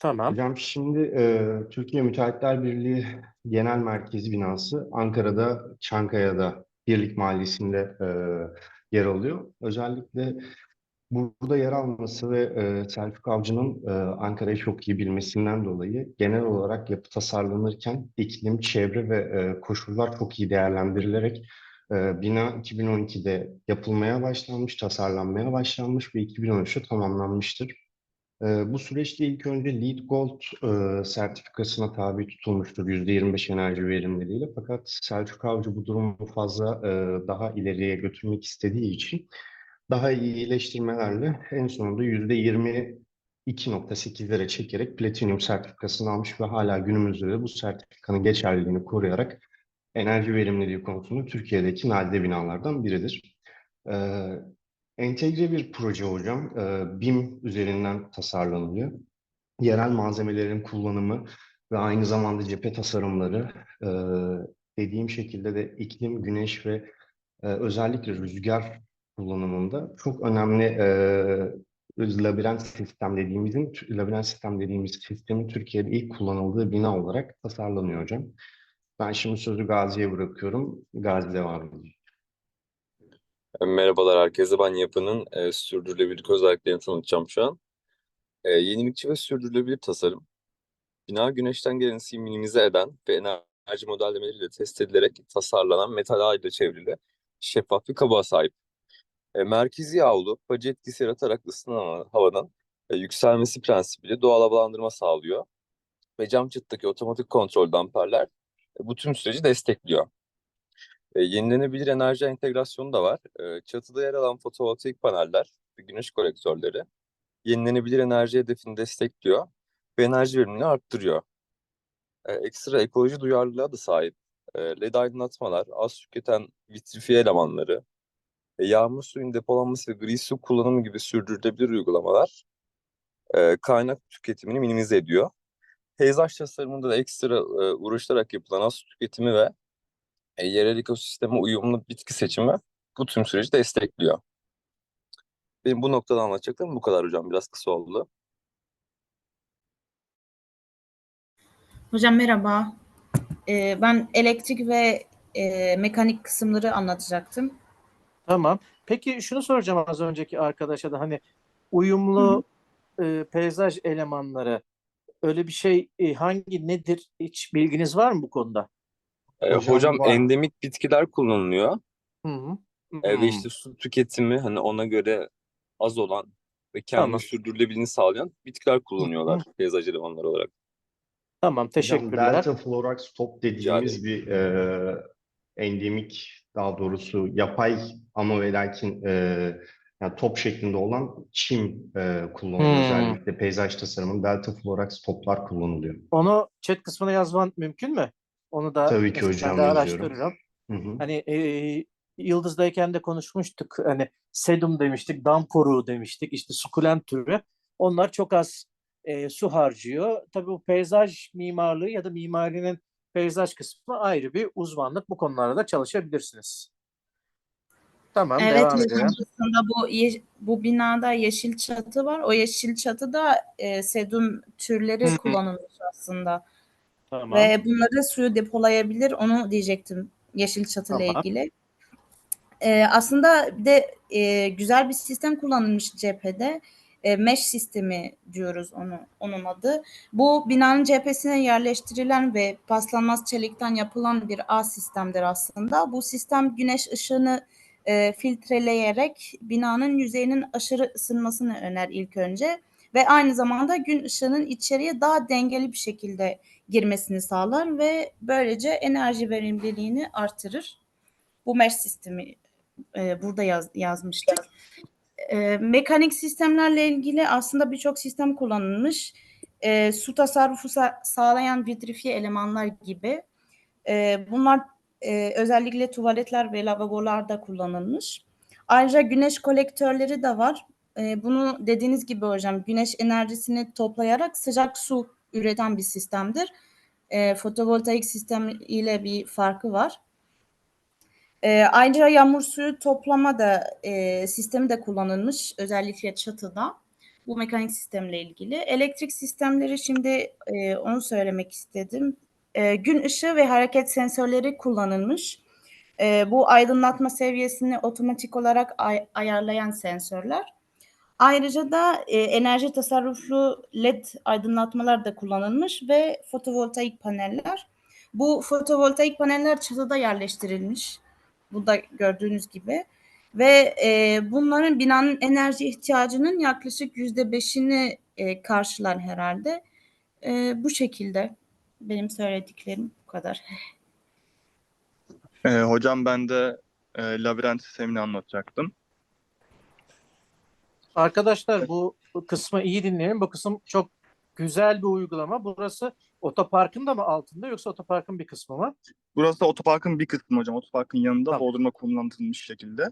Tamam. Hocam şimdi e, Türkiye Müteahhitler Birliği Genel Merkezi binası Ankara'da Çankaya'da Birlik Mahallesi'nde e, yer alıyor. Özellikle burada yer alması ve e, Selçuk Avcı'nın e, Ankara'yı çok iyi bilmesinden dolayı genel olarak yapı tasarlanırken iklim, çevre ve e, koşullar çok iyi değerlendirilerek e, bina 2012'de yapılmaya başlanmış, tasarlanmaya başlanmış ve 2013'te tamamlanmıştır. Ee, bu süreçte ilk önce LEED Gold e, sertifikasına tabi tutulmuştur %25 enerji verimliliğiyle. Fakat Selçuk Avcı bu durumu fazla e, daha ileriye götürmek istediği için daha iyi iyileştirmelerle en sonunda %22.8'lere çekerek Platinum sertifikasını almış ve hala günümüzde de bu sertifikanın geçerliliğini koruyarak enerji verimliliği konusunda Türkiye'deki nadide binalardan biridir. Ee, Entegre bir proje hocam. Ee, BİM üzerinden tasarlanıyor. Yerel malzemelerin kullanımı ve aynı zamanda cephe tasarımları e, dediğim şekilde de iklim, güneş ve e, özellikle rüzgar kullanımında çok önemli e, labirent sistem dediğimizin labirent sistem dediğimiz sistemin Türkiye'de ilk kullanıldığı bina olarak tasarlanıyor hocam. Ben şimdi sözü Gazi'ye bırakıyorum. Gazi devam edecek. Merhabalar herkese. Ben yapının e, sürdürülebilirlik özelliklerini tanıtacağım şu an. E, yenilikçi ve sürdürülebilir tasarım. Bina güneşten gelen ısıyı minimize eden ve enerji modellemeleriyle test edilerek tasarlanan metal ağıyla çevrili şeffaf bir kabuğa sahip. E, merkezi avlu, bacı etkisi yaratarak ısınan havanın e, yükselmesi prensibiyle doğal havalandırma sağlıyor. Ve cam çıttaki otomatik kontrol damperler e, bu tüm süreci destekliyor. E, yenilenebilir enerji entegrasyonu da var. E, çatıda yer alan fotovoltaik paneller ve güneş kolektörleri yenilenebilir enerji hedefini destekliyor ve enerji verimini arttırıyor. E, ekstra ekoloji duyarlılığa da sahip. E, LED aydınlatmalar, az tüketen vitrifiye elemanları, e, yağmur suyun depolanması ve gri su kullanımı gibi sürdürülebilir uygulamalar e, kaynak tüketimini minimize ediyor. Peyzaj tasarımında da ekstra e, uğraşarak yapılan az tüketimi ve e, yerel ekosisteme uyumlu bitki seçimi bu tüm süreci destekliyor. Benim bu noktada anlatacaklarım bu kadar hocam. Biraz kısa oldu. Hocam merhaba. Ee, ben elektrik ve e, mekanik kısımları anlatacaktım. Tamam. Peki şunu soracağım az önceki arkadaşa da hani uyumlu e, peyzaj elemanları öyle bir şey e, hangi nedir? Hiç bilginiz var mı bu konuda? E, Hocam hocam var. endemik bitkiler kullanılıyor. Hı hı. E, Hmm. ve işte su tüketimi hani ona göre az olan ve kendi Tamam. sürdürülebilirliğini sağlayan bitkiler kullanıyorlar peyzaj elemanları olarak. Tamam Hocam teşekkürler. Delta Florax top dediğimiz bir e, endemik daha doğrusu yapay ama ve lakin e, yani top şeklinde olan çim e, kullanılıyor. Hmm. Özellikle peyzaj tasarımında Delta Florax toplar kullanılıyor. Onu chat kısmına yazman mümkün mü? Onu da Tabii ki hocam, de araştırırım. Hı hı. Hani e, Yıldız'dayken de konuşmuştuk. Hani sedum demiştik, damporu demiştik, işte sukulent türü. Onlar çok az e, su harcıyor. Tabii bu peyzaj mimarlığı ya da mimarinin peyzaj kısmı ayrı bir uzmanlık. Bu konularda da çalışabilirsiniz. Tamam, Evet devam hocam edelim. aslında bu bu binada yeşil çatı var. O yeşil çatıda e, sedum türleri kullanılmış aslında. Tamam. Ve bunları suyu depolayabilir. Onu diyecektim yeşil çatıyla Tamam. ilgili. Ee, aslında bir de e, güzel bir sistem kullanılmış cephede. E, mesh sistemi diyoruz onu onun adı. Bu binanın cephesine yerleştirilen ve paslanmaz çelikten yapılan bir ağ sistemdir aslında. Bu sistem güneş ışığını e, filtreleyerek binanın yüzeyinin aşırı ısınmasını öner ilk önce ve aynı zamanda gün ışığının içeriye daha dengeli bir şekilde girmesini sağlar ve böylece enerji verimliliğini artırır. Bu mesh sistemi e, burada yaz, yazmıştık. E, mekanik sistemlerle ilgili aslında birçok sistem kullanılmış. E, su tasarrufu sa- sağlayan vitrifiye elemanlar gibi. E, bunlar e, özellikle tuvaletler ve lavabolarda kullanılmış. Ayrıca güneş kolektörleri de var. E, bunu dediğiniz gibi hocam güneş enerjisini toplayarak sıcak su üreten bir sistemdir. E, fotovoltaik sistem ile bir farkı var. E, ayrıca yağmur suyu toplama da e, sistemi de kullanılmış özellikle çatıda. Bu mekanik sistemle ilgili. Elektrik sistemleri şimdi e, onu söylemek istedim. E, gün ışığı ve hareket sensörleri kullanılmış. E, bu aydınlatma seviyesini otomatik olarak ay- ayarlayan sensörler. Ayrıca da e, enerji tasarruflu LED aydınlatmalar da kullanılmış ve fotovoltaik paneller. Bu fotovoltaik paneller çatıda yerleştirilmiş. Bu da gördüğünüz gibi. Ve e, bunların binanın enerji ihtiyacının yaklaşık yüzde beşini e, karşılar herhalde. E, bu şekilde benim söylediklerim bu kadar. Ee, hocam ben de e, labirent sistemini anlatacaktım. Arkadaşlar bu, kısmı iyi dinleyin. Bu kısım çok güzel bir uygulama. Burası otoparkın da mı altında yoksa otoparkın bir kısmı mı? Burası da otoparkın bir kısmı hocam. Otoparkın yanında Tamam. doldurma konumlandırılmış şekilde.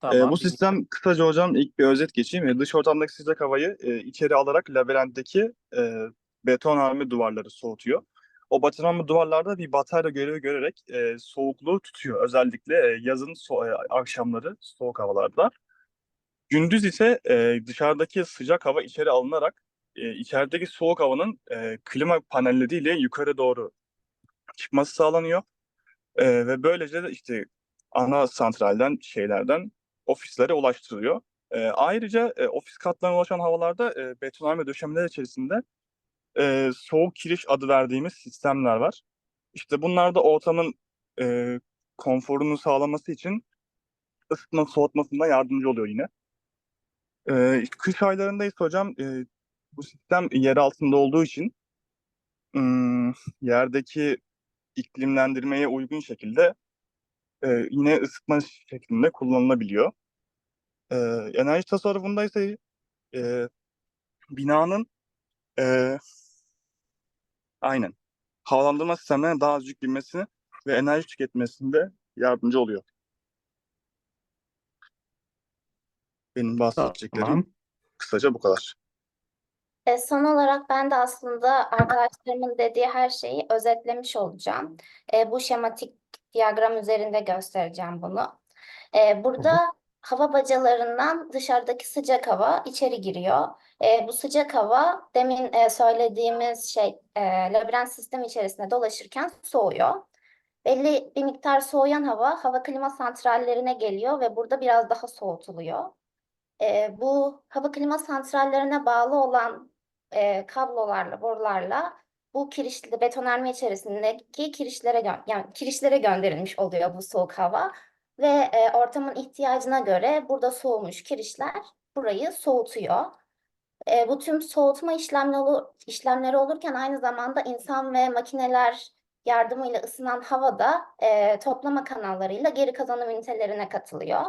Tamam. Ee, bu sistem kısaca hocam ilk bir özet geçeyim. Ee, Dış ortamdaki sıcak havayı e, içeri alarak labirentteki e, betonarme duvarları soğutuyor. O betonarme duvarlarda bir batarya görevi görerek e, soğukluğu tutuyor. Özellikle e, yazın so- e, akşamları soğuk havalarda. Gündüz ise e, dışarıdaki sıcak hava içeri alınarak e, içerideki soğuk havanın e, klima panelleriyle yukarı doğru çıkması sağlanıyor. E, ve böylece de işte ana santralden şeylerden ofislere ulaştırılıyor. E, ayrıca e, ofis katlarına ulaşan havalarda e, betonarme döşemeler içerisinde e, soğuk kiriş adı verdiğimiz sistemler var. İşte bunlar da ortamın e, konforunu sağlaması için ısıtma soğutmasında yardımcı oluyor yine. E, kış aylarında ise hocam e, bu sistem yer altında olduğu için ım, yerdeki iklimlendirmeye uygun şekilde e, yine ısıtma şeklinde kullanılabiliyor. E, enerji tasarrufunda ise e, binanın e, aynen havalandırma sistemlerine daha az yük ve enerji tüketmesinde yardımcı oluyor. Benim bahsedeceklerim Tamam. kısaca bu kadar. E, son olarak ben de aslında arkadaşlarımın dediği her şeyi özetlemiş olacağım. E, bu şematik diyagram üzerinde göstereceğim bunu. E, burada hava bacalarından dışarıdaki sıcak hava içeri giriyor. E, bu sıcak hava demin e, söylediğimiz şey e, labirent sistemi içerisinde dolaşırken soğuyor. Belli bir miktar soğuyan hava hava klima santrallerine geliyor ve burada biraz daha soğutuluyor. E, bu hava klima santrallerine bağlı olan e, kablolarla, borularla bu kirişli betonarme içerisindeki kirişlere yani kirişlere gönderilmiş oluyor bu soğuk hava ve e, ortamın ihtiyacına göre burada soğumuş kirişler burayı soğutuyor. E, bu tüm soğutma işlemleri, işlemleri olurken aynı zamanda insan ve makineler yardımıyla ısınan hava da e, toplama kanallarıyla geri kazanım ünitelerine katılıyor.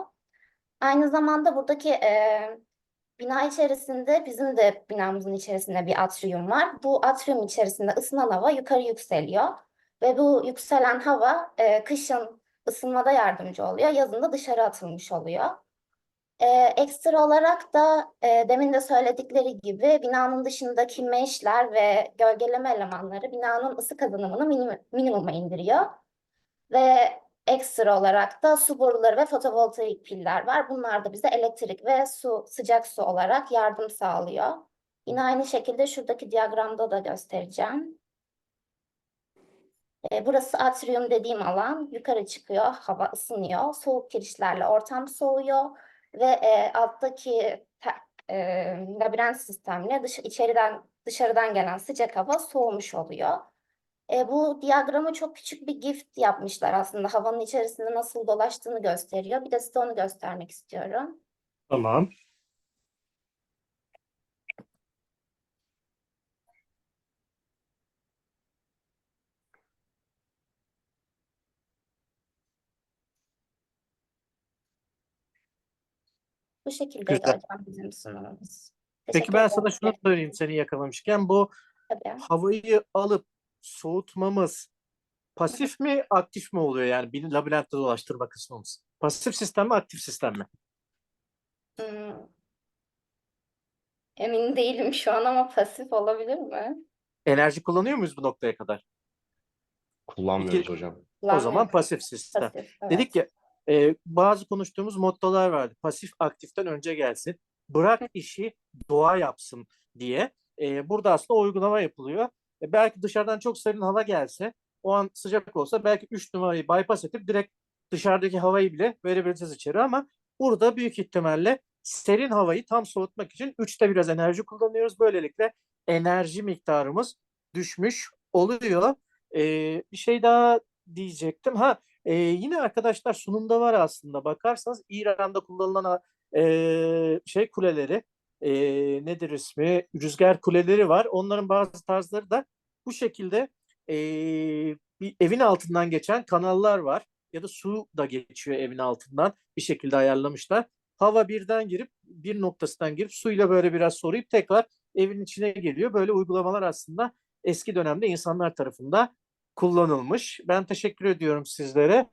Aynı zamanda buradaki e, bina içerisinde bizim de binamızın içerisinde bir atrium var. Bu atrium içerisinde ısınan hava yukarı yükseliyor ve bu yükselen hava e, kışın ısınmada yardımcı oluyor, yazın da dışarı atılmış oluyor. E, ekstra olarak da e, demin de söyledikleri gibi binanın dışındaki meşler ve gölgeleme elemanları binanın ısı kazanımını minim- minimuma indiriyor. Ve ekstra olarak da su boruları ve fotovoltaik piller var. Bunlar da bize elektrik ve su, sıcak su olarak yardım sağlıyor. Yine aynı şekilde şuradaki diyagramda da göstereceğim. E, burası atrium dediğim alan. Yukarı çıkıyor, hava ısınıyor. Soğuk girişlerle ortam soğuyor ve e, alttaki te- e, labirent sistemle dış, içeriden dışarıdan gelen sıcak hava soğumuş oluyor. E, bu diyagramı çok küçük bir gift yapmışlar aslında. Havanın içerisinde nasıl dolaştığını gösteriyor. Bir de size onu göstermek istiyorum. Tamam. Bu şekildeydi Güzel. hocam bizim sunumumuz. Peki ben sana şunu söyleyeyim seni yakalamışken. Bu Tabii. havayı alıp soğutmamız pasif mi aktif mi oluyor yani bir labirentte dolaştırma kısmımız? Pasif sistem mi aktif sistem mi? Hmm. Emin değilim şu an ama pasif olabilir mi? Enerji kullanıyor muyuz bu noktaya kadar? Kullanmıyoruz İki- hocam. O zaman pasif sistem. Pasif, evet. Dedik ya e, bazı konuştuğumuz mottolar vardı. Pasif aktiften önce gelsin. bırak işi doğa yapsın diye. E, burada aslında uygulama yapılıyor. E, belki dışarıdan çok serin hava gelse, o an sıcak olsa belki 3 numarayı bypass edip direkt dışarıdaki havayı bile verebileceğiz içeri ama burada büyük ihtimalle serin havayı tam soğutmak için 3'te biraz enerji kullanıyoruz. Böylelikle enerji miktarımız düşmüş oluyor. Ee, bir şey daha diyecektim. Ha e, yine arkadaşlar sunumda var aslında. Bakarsanız İran'da kullanılan e, şey kuleleri e, nedir ismi? Rüzgar kuleleri var. Onların bazı tarzları da bu şekilde e, bir evin altından geçen kanallar var ya da su da geçiyor evin altından bir şekilde ayarlamışlar. Hava birden girip bir noktasından girip suyla böyle biraz soruyup tekrar evin içine geliyor. Böyle uygulamalar aslında eski dönemde insanlar tarafından kullanılmış. Ben teşekkür ediyorum sizlere.